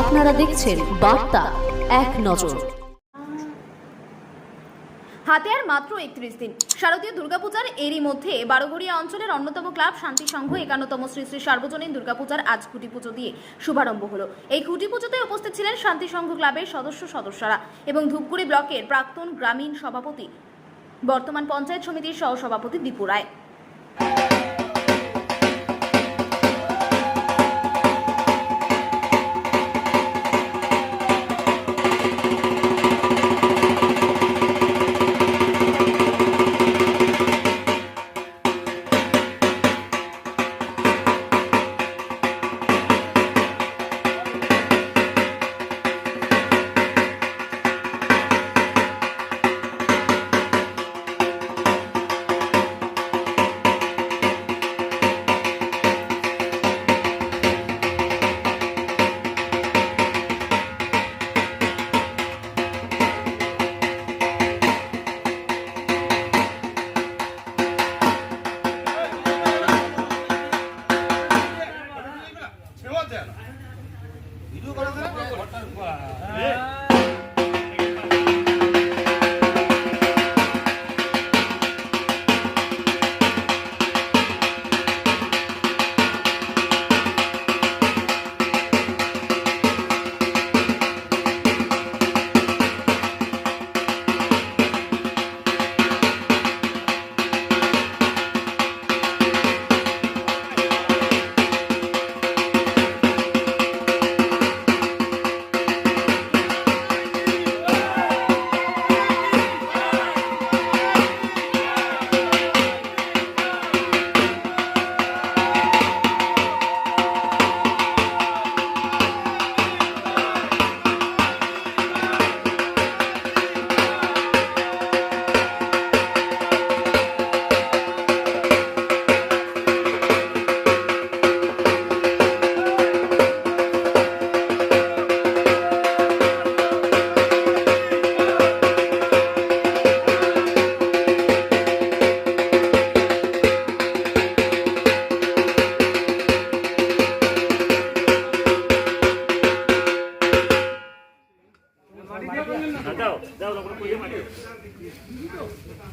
আপনারা দেখছেন বার্তা এক নজর। হাতে আর মাত্র একত্রিশ দিন। শারদীয় দুর্গাপূজার এরই মধ্যে বারোঘড়িয়া অঞ্চলের অন্যতম ক্লাব শান্তি সংঘ একান্নতম শ্রী শ্রী সার্বজনীন দুর্গাপূজার আজ খুঁটি পুজো দিয়ে শুভারম্ভ হলো। এই খুঁটি পুজোতে উপস্থিত ছিলেন শান্তি সংঘ ক্লাবের সদস্য সদস্যরা এবং ধূপগুড়ি ব্লকের প্রাক্তন গ্রামীণ সভাপতি বর্তমান পঞ্চায়েত সমিতির সহসভাপতি দীপু রায়। দে মুই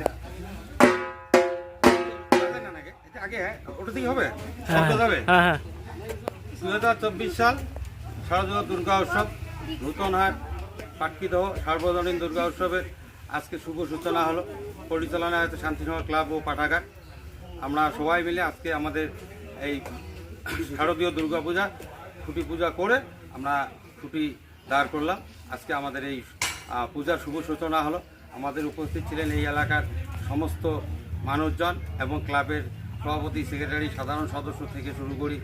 দে। আগে ওটা থেকে হবে? শব্দ যাবে? হাজার চব্বিশ সাল শারদীয় দুর্গা উৎসব পাটকিদহ সার্বজনীন দুর্গা উৎসবের আজকে শুভ সূচনা হলো। পরিচালনা হয়তো শান্তিনগর ক্লাব ও পাঠাগার। আমরা সবাই মিলে আজকে আমাদের এই শারদীয় দুর্গা পূজা ছুটি পূজা করে আমরা ছুটি দাঁড় করলাম। আজকে আমাদের এই পূজার শুভ সূচনা হলো। আমাদের উপস্থিত ছিলেন এই এলাকার সমস্ত মানুষজন এবং ক্লাবের সভাপতি, সেক্রেটারি, সাধারণ সদস্য থেকে শুরু করি,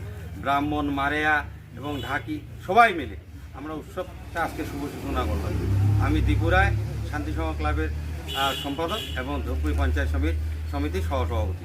ব্রাহ্মণ, মারেয়া এবং ঢাকি, সবাই মিলে আমরা উৎসবটা আজকে শুভ সূচনা করলাম। আমি ত্রিপুরায় শান্তিসভা ক্লাবের সম্পাদক এবং ধূপগুড়ি পঞ্চায়েত সমিতি সমিতির সহসভাপতি।